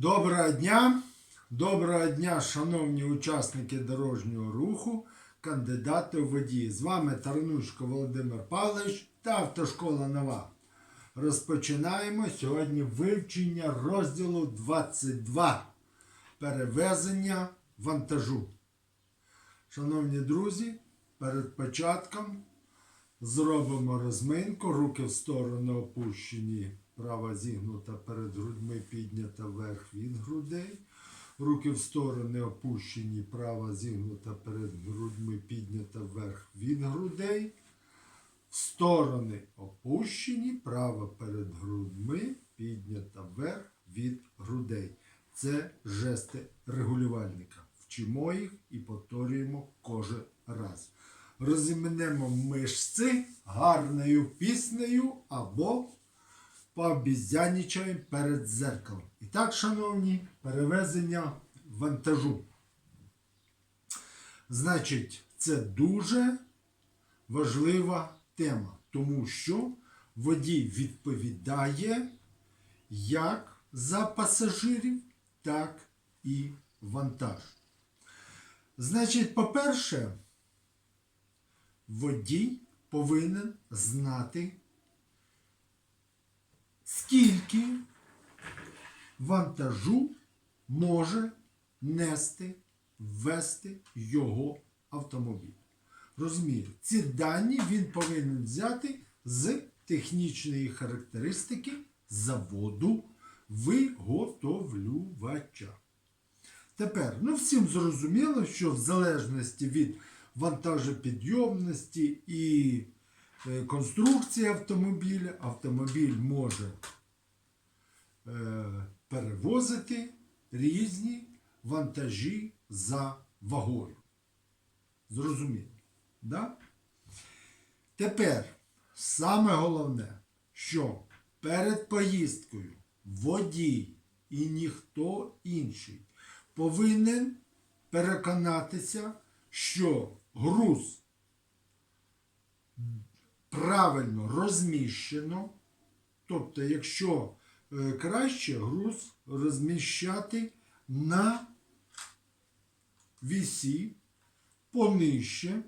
Доброго дня! Доброго дня, шановні учасники дорожнього руху, кандидати у водії. З вами Тарнушко Володимир Павлович та Автошкола Нова. Розпочинаємо сьогодні вивчення розділу 22 перевезення вантажу. Шановні друзі, перед початком Зробимо розминку, руки в сторону опущені, права зігнута перед грудьми, піднята вверх від грудей. Руки в сторони опущені, права зігнута перед грудьми, піднята вверх від грудей. В сторони опущені, права перед грудьми, піднята вверх від грудей. Це жести регулювальника. Вчимо їх і повторюємо кожен раз розімнемо мишці гарною піснею або пообізянічаємо перед зеркалом. І так, шановні, перевезення вантажу. Значить, це дуже важлива тема, тому що водій відповідає як за пасажирів, так і вантаж. Значить, по-перше, водій повинен знати, скільки вантажу може нести, ввести його автомобіль. Розумієте, ці дані він повинен взяти з технічної характеристики заводу виготовлювача. Тепер, ну всім зрозуміло, що в залежності від вантажопідйомності і конструкції автомобіля, автомобіль може е, перевозити різні вантажі за вагою. Зрозуміло? Да? Тепер саме головне, що перед поїздкою водій і ніхто інший повинен переконатися, що груз правильно розміщено. Тобто, якщо е, краще груз розміщати на вісі понижче,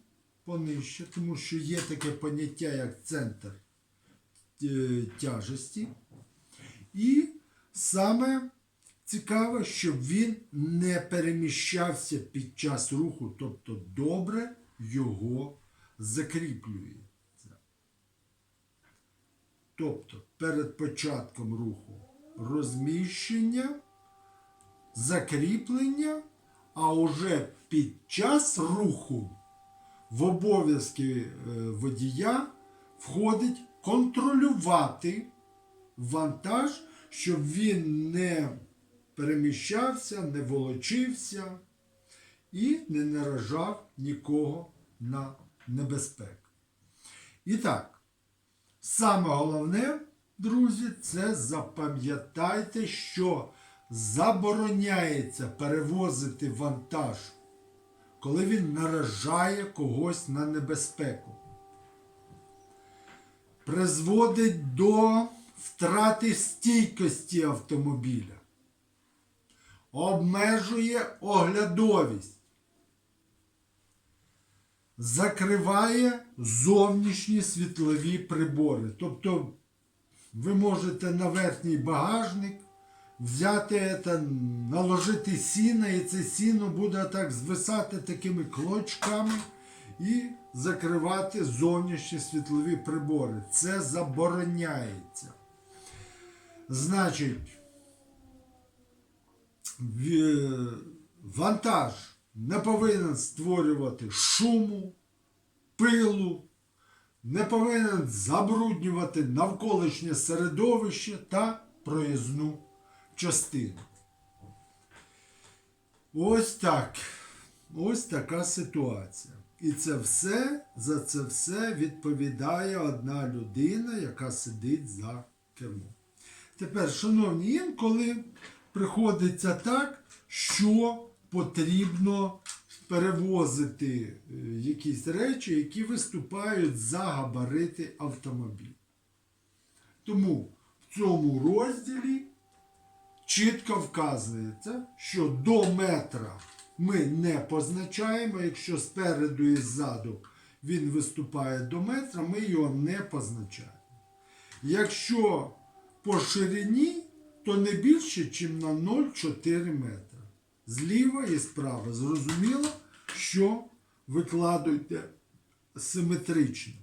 понижче, тому що є таке поняття, як центр е, тяжесті. І саме цікаво, щоб він не переміщався під час руху, тобто добре його закріплюється. Тобто перед початком руху розміщення, закріплення, а уже під час руху в обов'язки е, водія входить контролювати вантаж, щоб він не переміщався, не волочився і не наражав нікого на небезпеку. І так, саме головне, друзі, це запам'ятайте, що забороняється перевозити вантаж, коли він наражає когось на небезпеку. Призводить до втрати стійкості автомобіля обмежує оглядовість, закриває зовнішні світлові прибори. Тобто ви можете на верхній багажник взяти, це, наложити сіно, і це сіно буде так звисати такими клочками і закривати зовнішні світлові прибори. Це забороняється. Значить, вантаж не повинен створювати шуму, пилу, не повинен забруднювати навколишнє середовище та проїзну частину. Ось так. Ось така ситуація. І це все, за це все відповідає одна людина, яка сидить за кермом. Тепер, шановні, інколи приходиться так, що потрібно перевозити е, якісь речі, які виступають за габарити автомобіля. Тому в цьому розділі чітко вказується, що до метра ми не позначаємо. Якщо спереду і ззаду він виступає до метра, ми його не позначаємо. Якщо по ширині, то не більше, ніж на 0,4 метра. Зліва і справа. Зрозуміло, що викладуйте симетрично.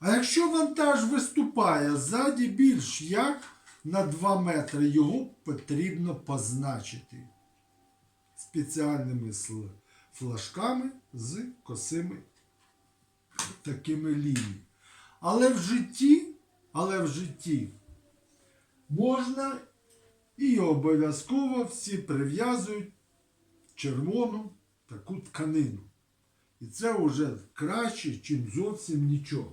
А якщо вантаж виступає ззаді більш як на 2 метри, його потрібно позначити спеціальними флажками з косими такими лініями. Але в житті, але в житті можна і обов'язково всі прив'язують червону таку тканину. І це вже краще, ніж зовсім нічого.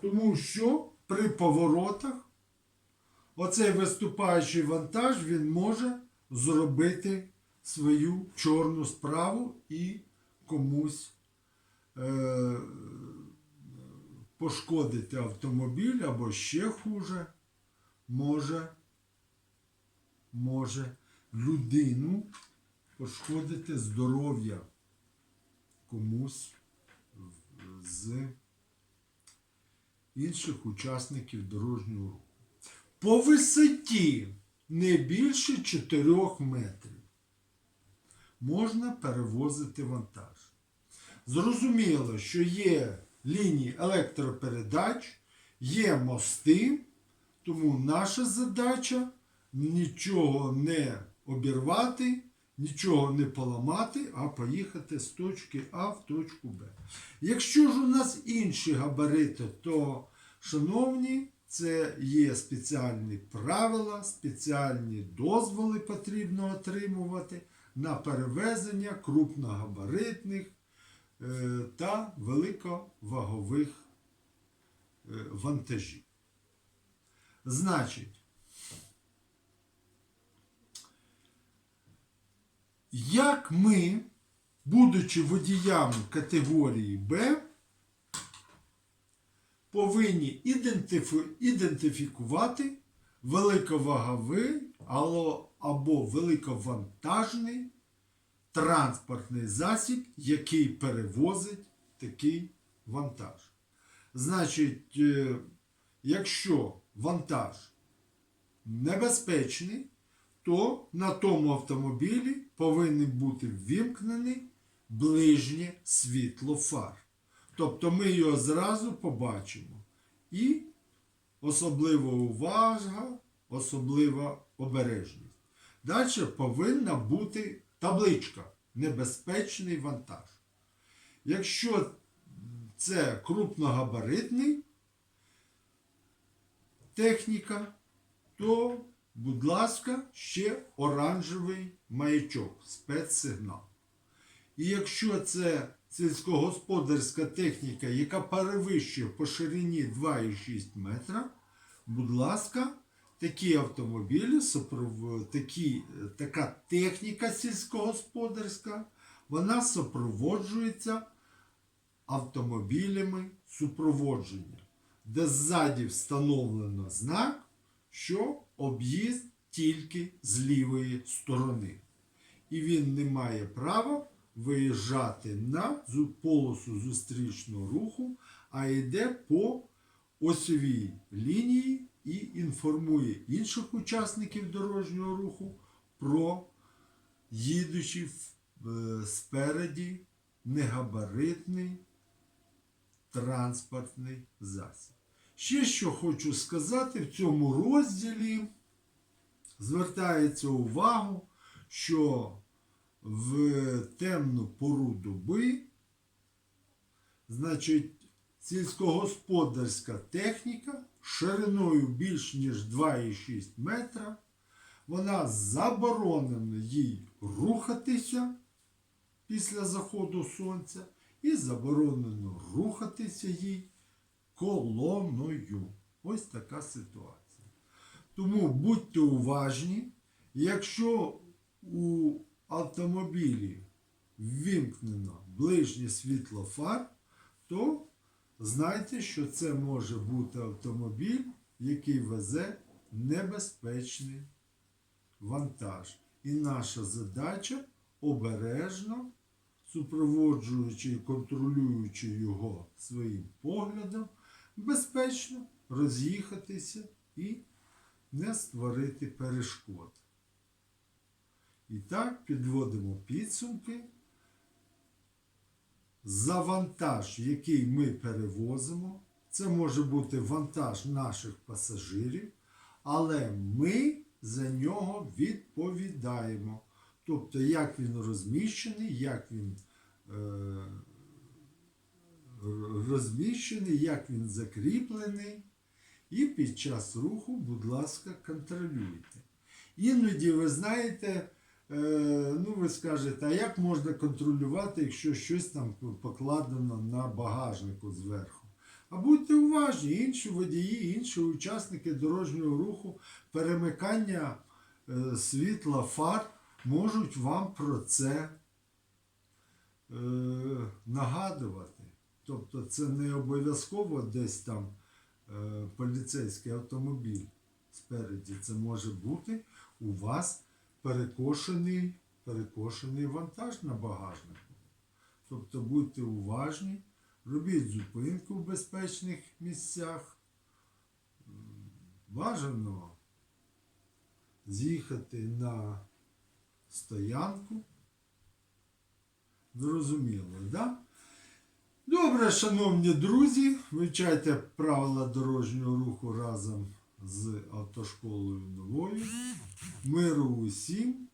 Тому що при поворотах оцей виступаючий вантаж він може зробити свою чорну справу і комусь е, пошкодити автомобіль або ще хуже, може, може людину пошкодити здоров'я комусь з інших учасників дорожнього руху. По висоті не більше 4 метрів можна перевозити вантаж. Зрозуміло, що є лінії електропередач, є мости, тому наша задача нічого не обірвати, нічого не поламати, а поїхати з точки А в точку Б. Якщо ж у нас інші габарити, то, шановні, це є спеціальні правила, спеціальні дозволи потрібно отримувати на перевезення крупногабаритних е, та великовагових е, вантажів. Значить, як ми, будучи водіями категорії Б, повинні ідентифі- ідентифікувати великоваговий або великовантажний транспортний засіб, який перевозить такий вантаж. Значить, е, якщо вантаж небезпечний, то на тому автомобілі повинен бути ввімкнений ближнє світло фар. Тобто ми його зразу побачимо. І особлива увага, особлива обережність. Далі повинна бути табличка Небезпечний вантаж. Якщо це крупногабаритний техніка, то, будь ласка, ще оранжевий маячок, спецсигнал. І якщо це сільськогосподарська техніка, яка перевищує по ширині 2,6 метра, будь ласка, такі автомобілі, такі, така техніка сільськогосподарська, вона супроводжується автомобілями супроводження, де ззаді встановлено знак, що об'їзд тільки з лівої сторони. І він не має права виїжджати на полосу зустрічного руху, а йде по осьовій лінії і інформує інших учасників дорожнього руху про їдучий е, спереді негабаритний транспортний засіб. Ще що хочу сказати, в цьому розділі звертається увагу, що в темну пору доби, значить, сільськогосподарська техніка шириною більш ніж 2,6 метра, вона заборонено їй рухатися після заходу сонця і заборонено рухатися їй колоною. Ось така ситуація. Тому будьте уважні, якщо у автомобілі ввімкнено ближнє світло фар, то знайте, що це може бути автомобіль, який везе небезпечний вантаж. І наша задача обережно, супроводжуючи і контролюючи його своїм поглядом, безпечно роз'їхатися і не створити перешкод. І так підводимо підсумки. За вантаж, який ми перевозимо, це може бути вантаж наших пасажирів, але ми за нього відповідаємо. Тобто, як він розміщений, як він е, розміщений, як він закріплений. І під час руху, будь ласка, контролюйте. Іноді, ви знаєте, е, ну ви скажете, а як можна контролювати, якщо щось там покладено на багажнику зверху? А будьте уважні, інші водії, інші учасники дорожнього руху, перемикання е, світла фар можуть вам про це е, нагадувати. Тобто це не обов'язково десь там е, поліцейський автомобіль спереді. Це може бути у вас перекошений, перекошений вантаж на багажнику. Тобто будьте уважні, робіть зупинку в безпечних місцях. Бажано з'їхати на стоянку. Зрозуміло, так? Да? Добре, шановні друзі, вивчайте правила дорожнього руху разом з автошколою новою. Миру усім.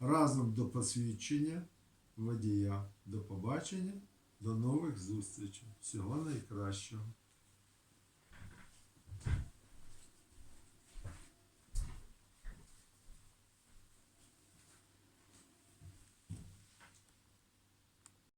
Разом до посвідчення водія. До побачення, до нових зустрічей. Всього найкращого.